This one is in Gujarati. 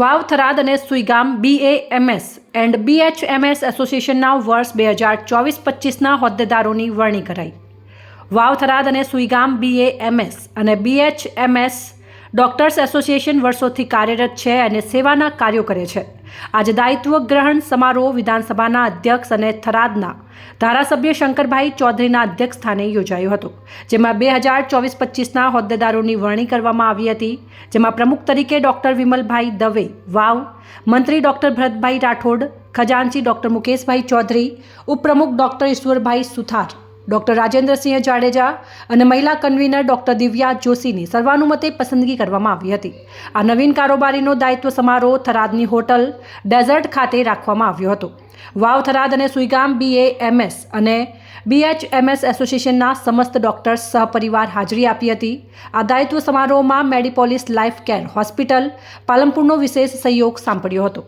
વાવ થરાદ અને સુઈગામ બીએએમએસ એન્ડ બીએચએમએસ એસોસિએશનના વર્ષ બે હજાર ચોવીસ પચીસના હોદ્દેદારોની વરણી કરાઈ. વાવ થરાદ અને સુઈગામ બીએએમએસ અને બીએચએમએસ ડોક્ટર્સ એસોસિએશન વર્ષોથી કાર્યરત છે અને સેવાના કાર્યો કરે છે. આજે દાયિત્વ ગ્રહણ સમારોહ વિધાનસભાના અધ્યક્ષ અને થરાદના ધારાસભ્ય શંકરભાઈ ચૌધરીના અધ્યક્ષ સ્થાને યોજાયો હતો, જેમાં બે હજાર ચોવીસ પચીસના હોદ્દેદારોની વરણી કરવામાં આવી હતી, જેમાં પ્રમુખ તરીકે ડોક્ટર વિમલભાઈ દવે, વાવ, મંત્રી ડોક્ટર ભરતભાઈ રાઠોડ, ખજાનચી ડોક્ટર મુકેશભાઈ ચૌધરી, ઉપપ્રમુખ ડોક્ટર ઈશ્વરભાઈ સુથાર ડોક્ટર રાજેન્દ્રસિંહ જાડેજા અને મહિલા કન્વીનર ડોક્ટર દિવ્યા જોશીની સર્વાનુમતે પસંદગી કરવામાં આવી હતી. આ નવીન કારોબારીનો દાયિત્વ સમારોહ થરાદની હોટલ ડેઝર્ટ ખાતે રાખવામાં આવ્યો હતો. વાવ થરાદ અને સુઈગામ બીએએમએસ અને બીએચએમએસ એસોસિએશનના સમસ્ત ડોક્ટર્સ સહપરિવાર હાજરી આપી હતી. આ દાયિત્વ સમારોહમાં મેડિપોલિસ લાઇફ કેર હોસ્પિટલ પાલમપુરનો વિશેષ સહયોગ સાંપડ્યો હતો.